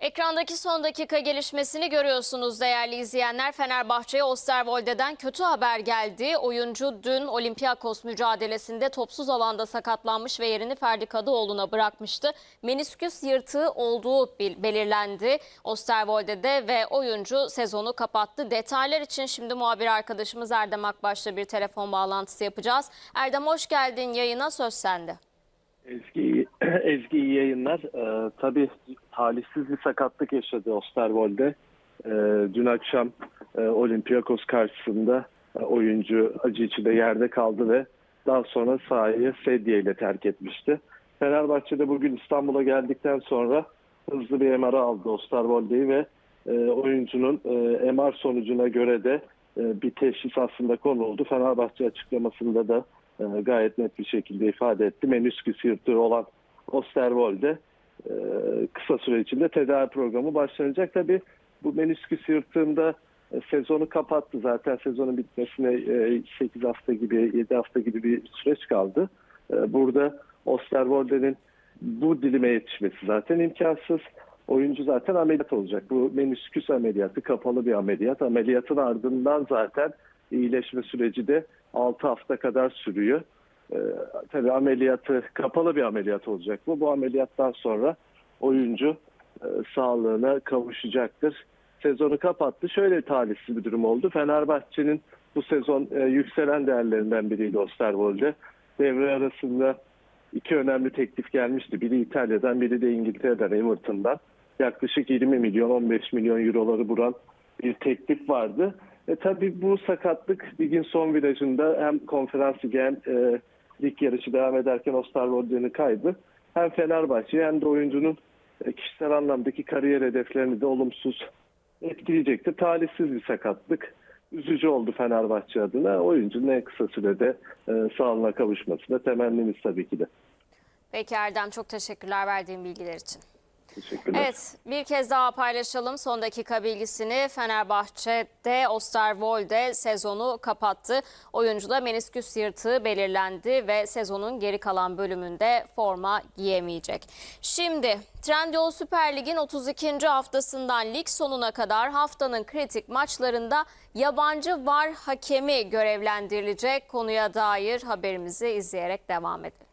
Ekrandaki son dakika gelişmesini görüyorsunuz değerli izleyenler. Fenerbahçe'ye Osterwolde'den kötü haber geldi. Oyuncu dün Olympiakos mücadelesinde topsuz alanda sakatlanmış ve yerini Ferdi Kadıoğlu'na bırakmıştı. Menisküs yırtığı olduğu belirlendi Osterwolde'de ve oyuncu sezonu kapattı. Detaylar için şimdi muhabir arkadaşımız Erdem Akbaş'la bir telefon bağlantısı yapacağız. Erdem hoş geldin yayına söz sende. Ezgi, Ezgi iyi yayınlar. Ee, tabii talihsiz bir sakatlık yaşadı Osterwolde. Ee, dün akşam e, Olympiakos karşısında e, oyuncu acı içinde yerde kaldı ve daha sonra sahayı sedye ile terk etmişti. Fenerbahçe'de bugün İstanbul'a geldikten sonra hızlı bir MR aldı Osterwolde'yi ve e, oyuncunun e, MR sonucuna göre de e, bir teşhis aslında konuldu. Fenerbahçe açıklamasında da e, gayet net bir şekilde ifade etti. Menüsküs yırtığı olan Osterwolde e, kısa süre içinde tedavi programı başlanacak. Tabii bu menüsküs yırtığında e, sezonu kapattı. Zaten sezonun bitmesine e, 8 hafta gibi 7 hafta gibi bir süreç kaldı. E, Burada Osterwolde'nin bu dilime yetişmesi zaten imkansız. Oyuncu zaten ameliyat olacak. Bu menüsküs ameliyatı kapalı bir ameliyat. Ameliyatın ardından zaten iyileşme süreci de 6 hafta kadar sürüyor. Ee, tabii ameliyatı kapalı bir ameliyat olacak bu. Bu ameliyattan sonra oyuncu e, sağlığına kavuşacaktır. Sezonu kapattı. Şöyle talihsiz bir durum oldu. Fenerbahçe'nin bu sezon e, yükselen değerlerinden biriydi Osterwolde. Devre arasında iki önemli teklif gelmişti. Biri İtalya'dan, biri de İngiltere'den, Everton'dan. Yaklaşık 20 milyon, 15 milyon euroları buran bir teklif vardı. E, tabii bu sakatlık ligin son virajında hem konferans ligi hem e, lig yarışı devam ederken Osterwolde'nin kaybı hem Fenerbahçe hem de oyuncunun e, kişisel anlamdaki kariyer hedeflerini de olumsuz etkileyecektir. Talihsiz bir sakatlık. Üzücü oldu Fenerbahçe adına. Oyuncunun en kısa sürede e, sağlığına kavuşmasına temennimiz tabii ki de. Peki Erdem çok teşekkürler verdiğin bilgiler için. Teşekkürler. Evet bir kez daha paylaşalım son dakika bilgisini. Fenerbahçe'de Osterwolde sezonu kapattı. Oyuncuda menisküs yırtığı belirlendi ve sezonun geri kalan bölümünde forma giyemeyecek. Şimdi Trendyol Süper Lig'in 32. haftasından lig sonuna kadar haftanın kritik maçlarında yabancı var hakemi görevlendirilecek. Konuya dair haberimizi izleyerek devam edelim.